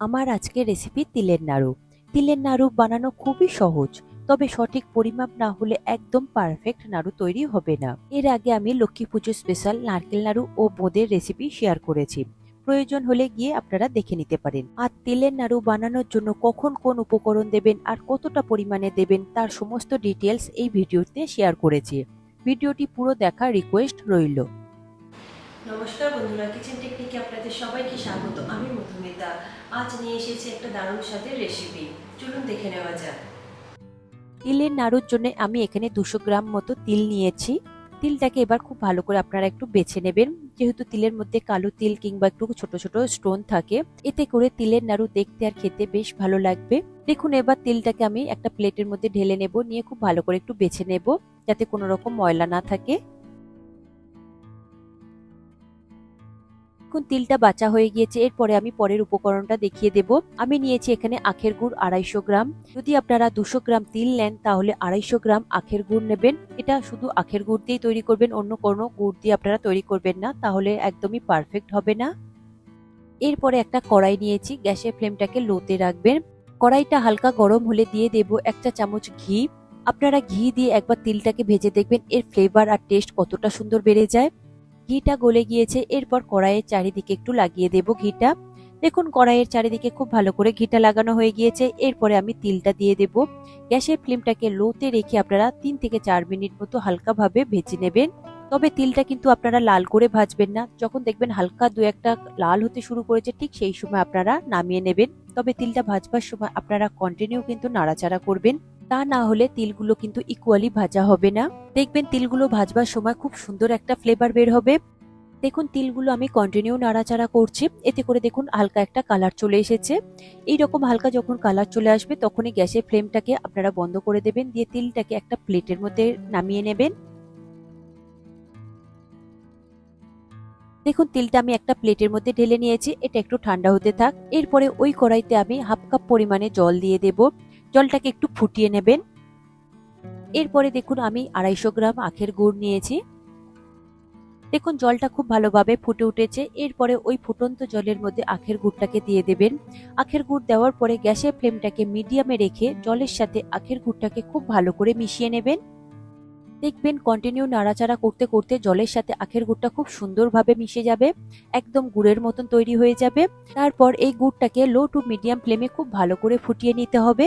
আমার আজকের রেসিপি তিলের নাড়ু। তিলের নাড়ু বানানো খুবই সহজ, তবে সঠিক পরিমাপ না হলে একদম পারফেক্ট নাড়ু তৈরি হবে না। এর আগে আমি লক্ষ্মী পুজো স্পেশাল নারকেল নাড়ু ও বোঁদের রেসিপি শেয়ার করেছি। প্রয়োজন হলে গিয়ে আপনারা দেখে নিতে পারেন। আর তিলের নাড়ু বানানোর জন্য কখন কোন উপকরণ দেবেন আর কতটা পরিমাণে দেবেন তার সমস্ত ডিটেলস এই ভিডিওতে শেয়ার করেছি। ভিডিওটি পুরো দেখার রিকোয়েস্ট রইল। নমস্কার বন্ধুরা কিচেন টেকনিকে আপনাদের সবাইকে স্বাগত। আমি মধুমিতা। আজ নিয়ে এসেছি একটা দারুণ স্বাদের রেসিপি চলুন দেখে নেওয়া যাক। তিলের নাড়ুর জন্য আমি এখানে দুশো গ্রাম মতো তিল নিয়েছি। তিলটাকে এবার খুব ভালো করে আপনারা একটু বেছে নেবেন। যেহেতু তিলের মধ্যে কালো তিল কিংবা একটু ছোট ছোট স্টোন থাকে, এতে করে তিলের নাড়ু দেখতে আর খেতে বেশ ভালো লাগবে। দেখুন, এবার তিলটাকে আমি একটা প্লেটের মধ্যে ঢেলে নেব। নিয়ে খুব ভালো করে একটু বেছে নেব, যাতে কোনো রকম ময়লা না থাকে। এখন তিলটা বাঁচা হয়ে গিয়েছে, এরপরে আমি পরের উপকরণটা দেখিয়ে দেব। আমি নিয়েছি এখানে আখের গুড় আড়াইশো গ্রাম। যদি আপনারা দুশো গ্রাম তিল নেন, তাহলে আড়াইশো গ্রাম আখের গুড় নেবেন। এটা শুধু আখের গুড় দিয়েই তৈরি করবেন, অন্য কোনো গুড় দিয়ে আপনারা তৈরি করবেন না, তাহলে একদমই পারফেক্ট হবে না। এরপরে একটা কড়াই নিয়েছি, গ্যাসের ফ্লেমটাকে লোতে রাখবেন। কড়াইটা হালকা গরম হলে দিয়ে দেব একটা চামচ ঘি। আপনারা ঘি দিয়ে একবার তিলটাকে ভেজে দেখবেন, এর ফ্লেভার আর টেস্ট কতটা সুন্দর বেড়ে যায়। ঘিটা গলে গিয়েছে। এরপর কড়াইয়ের চারিদিকে একটু লাগিয়ে দেব ঘিটা। দেখুন, কড়াইয়ের চারিদিকে খুব ভালো করে ঘিটা লাগানো হয়ে গিয়েছে। এরপরে আমি তিলটা দিয়ে দেব। গ্যাসের ফ্লেমটাকে লোতে রেখে আপনারা তিন থেকে চার মিনিট মতো হালকাভাবে ভেজে নেবেন। তবে তিলটা কিন্তু আপনারা লাল করে ভাজবেন না। যখন দেখবেন হালকা দু একটা লাল হতে শুরু করেছে, ঠিক সেই সময় আপনারা নামিয়ে নেবেন। তবে তিলটা ভাজবার সময় আপনারা কন্টিনিউ কিন্তু নাড়াচাড়া করবেন। তা না হলে তিলগুলো কিন্তু ইকুয়ালি ভাজা হবে না। দেখবেন তিলগুলো ভাজবার সময় খুব সুন্দর একটা ফ্লেভার বের হবে। দেখুন, তিলগুলো আমি কন্টিনিউ নাড়াচাড়া করছি। এতে করে দেখুন, হালকা একটা কালার চলে এসেছে। এই রকম হালকা যখন কালার চলে আসবে, তখনই গ্যাসের ফ্লেমটাকে আপনারা বন্ধ করে দেবেন। দিয়ে তিলটাকে একটা প্লেটের মধ্যে নামিয়ে নেবেন। দেখুন, তিলটা আমি একটা প্লেটের মধ্যে ঢেলে নিয়েছি। এটা একটু ঠান্ডা হতে থাক। এরপরে ওই কড়াইতে আমি হাফ কাপ পরিমাণে জল দিয়ে দেব। জলটাকে একটু ফুটিয়ে নেবেন। এরপরে দেখুন, আমি আড়াইশো গ্রাম আখের গুড় নিয়েছি। দেখুন, জলটা খুব ভালোভাবে ফুটে উঠেছে। এরপরে ওই ফুটন্ত জলের মধ্যে আখের গুড়টাকে দিয়ে দেবেন। আখের গুড় দেওয়ার পরে গ্যাসের ফ্লেমটাকে মিডিয়ামে রেখে জলের সাথে আখের গুড়টাকে খুব ভালো করে মিশিয়ে নেবেন। দেখবেন কন্টিনিউ নাড়াচাড়া করতে করতে জলের সাথে আখের গুড়টা খুব সুন্দরভাবে মিশে যাবে। একদম গুড়ের মতন তৈরি হয়ে যাবে। তারপর এই গুড়টাকে লো টু মিডিয়াম ফ্লেমে খুব ভালো করে ফুটিয়ে নিতে হবে।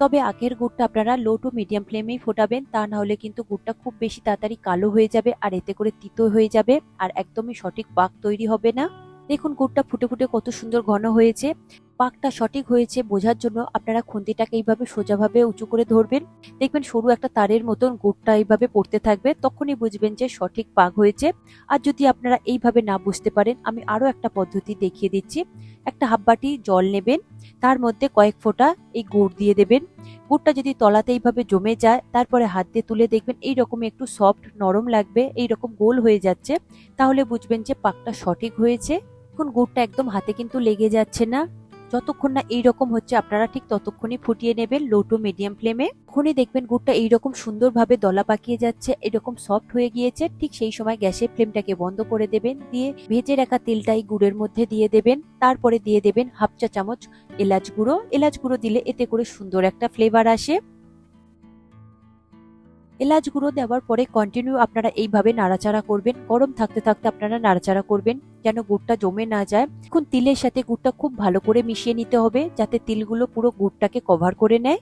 তবে আখের গুড়টা আপনারা লো টু মিডিয়াম ফ্লেমেই ফোটাবেন, তা না হলে কিন্তু গুড়টা খুব বেশি তাড়াতাড়ি কালো হয়ে যাবে আর এতে করে তিতো হয়ে যাবে আর একদমই সঠিক পাক তৈরি হবে না। দেখুন গুড়টা ফুটে ফুটে কত সুন্দর ঘন হয়েছে। পাকটা সঠিক হয়েছে বোঝার জন্য আপনারা খুন্তিটাকে এইভাবে সোজাভাবে উঁচু করে ধরবেন। দেখবেন সরু একটা তারের মতন গুড়টা এইভাবে পড়তে থাকবে, তখনই বুঝবেন যে সঠিক পাক হয়েছে। আর যদি আপনারা এইভাবে না বুঝতে পারেন, আমি আরও একটা পদ্ধতি দেখিয়ে দিচ্ছি। একটা হাফ বাটি জল নেবেন, তার মধ্যে কয়েক ফোঁটা এই গুড় দিয়ে দেবেন। গুড়টা যদি তলাতে এইভাবে জমে যায়, তারপরে হাত দিয়ে তুলে দেখবেন এই রকম একটু সফট নরম লাগবে এই রকম গোল হয়ে যাচ্ছে। তাহলে বুঝবেন যে পাকটা সঠিক হয়েছে। এখন গুড়টা একদম হাতে কিন্তু লেগে যাচ্ছে না। যতক্ষণ না এইরকম হচ্ছে, আপনারা ঠিক ততক্ষণই ফুটিয়ে নেবেন লো টু মিডিয়াম ফ্লেমে তখনই দেখবেন গুড়টা এইরকম সুন্দরভাবে দলা পাকিয়ে যাচ্ছে, এরকম সফট হয়ে গিয়েছে, ঠিক সেই সময় গ্যাসের ফ্লেমটাকে বন্ধ করে দেবেন, দিয়ে ভেজে রাখা তেলটাই গুড়ের মধ্যে দিয়ে দেবেন, তারপরে দিয়ে দেবেন হাফ চা চামচ এলাচ গুঁড়ো। এলাচ গুঁড়ো দিলে এতে করে সুন্দর একটা ফ্লেভার আসে। এলাচ গুঁড়ো দেওয়ার পরে কন্টিনিউ আপনারা এইভাবে নাড়াচাড়া করবেন, গরম থাকতে থাকতে আপনারা নাড়াচাড়া করবেন। যেন গুড়টা জমে না যায়। এখন তিলের সাথে গুড়টা খুব ভালো করে মিশিয়ে নিতে হবে, যাতে তিলগুলো পুরো গুড়টাকে কভার করে নেয়।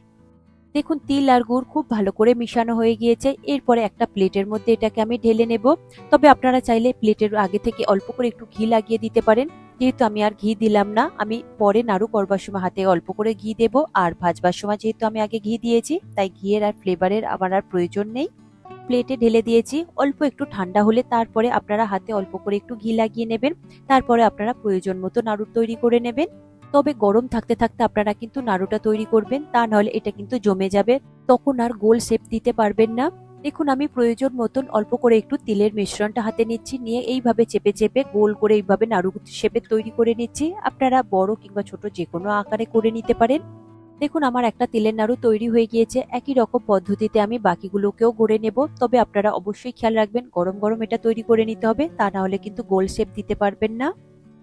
দেখুন, তিল আর গুড় খুব ভালো করে মিশানো হয়ে গিয়েছে। এরপরে একটা প্লেটের মধ্যে এটাকে আমি ঢেলে নেব। তবে আপনারা চাইলে প্লেটের আগে থেকে অল্প করে একটু ঘি লাগিয়ে দিতে পারেন। যেহেতু আমি আর ঘি দিলাম না, আমি পরে নাড়ু করবার সময় হাতে অল্প করে ঘি দেব। আর ভাজবার সময় যেহেতু আমি আগে ঘি দিয়েছি, তাই ঘিয়ের আর ফ্লেভারের আমার আর প্রয়োজন নেই। প্লেটে ঢেলে দিয়েছি। অল্প একটু ঠান্ডা হলে তারপরে আপনারা হাতে অল্প করে একটু ঘি লাগিয়ে নেবেন। তারপরে আপনারা প্রয়োজন মতো নাড়ু তৈরি করে নেবেন। তবে গরম থাকতে থাকতে আপনারা কিন্তু নাড়ুটা তৈরি করবেন, তা নাহলে এটা কিন্তু জমে যাবে। তখন আর গোল শেপ দিতে পারবেন না। দেখুন, আমি প্রয়োজন মতন অল্প করে একটু তিলের মিশ্রণটা হাতে নিচ্ছি, নিয়ে এইভাবে চেপে চেপে গোল করে এইভাবে নাড়ু শেপে তৈরি করে নিচ্ছি। আপনারা বড় কিংবা ছোট যে কোনো আকারে করে নিতে পারেন। দেখুন, আমার একটা তিলের নাড়ু তৈরি হয়ে গিয়েছে। একই রকম পদ্ধতিতে আমি বাকিগুলোকেও গড়ে নেব। তবে আপনারা অবশ্যই খেয়াল রাখবেন, গরম গরম এটা তৈরি করে নিতে হবে। তা না হলে কিন্তু গোল শেপ দিতে পারবেন না।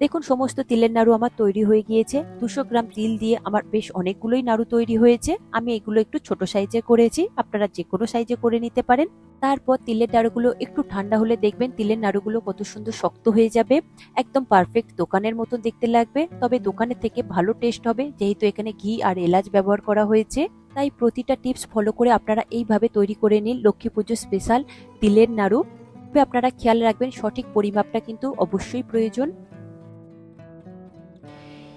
দেখুন, সমস্ত তিলের নাড়ু আমার তৈরি হয়ে গিয়েছে। দুশো গ্রাম তিল দিয়ে আমার বেশ অনেকগুলোই নাড়ু তৈরি হয়েছে। আমি এগুলো একটু ছোট সাইজে করেছি। আপনারা যে কোনো সাইজে করে নিতে পারেন। তারপর তিলের নাড়ুগুলো একটু ঠান্ডা হলে দেখবেন তিলের নাড়ুগুলো কত সুন্দর শক্ত হয়ে যাবে। একদম পারফেক্ট দোকানের মতো দেখতে লাগবে। তবে দোকানের থেকে ভালো টেস্ট হবে, যেহেতু এখানে ঘি আর এলাচ ব্যবহার করা হয়েছে। তাই প্রতিটা টিপস ফলো করে আপনারা এইভাবে তৈরি করে নিন লক্ষ্মী পুজো স্পেশাল তিলের নাড়ু। আপনারা খেয়াল রাখবেন, সঠিক পরিমাপটা কিন্তু অবশ্যই প্রয়োজন।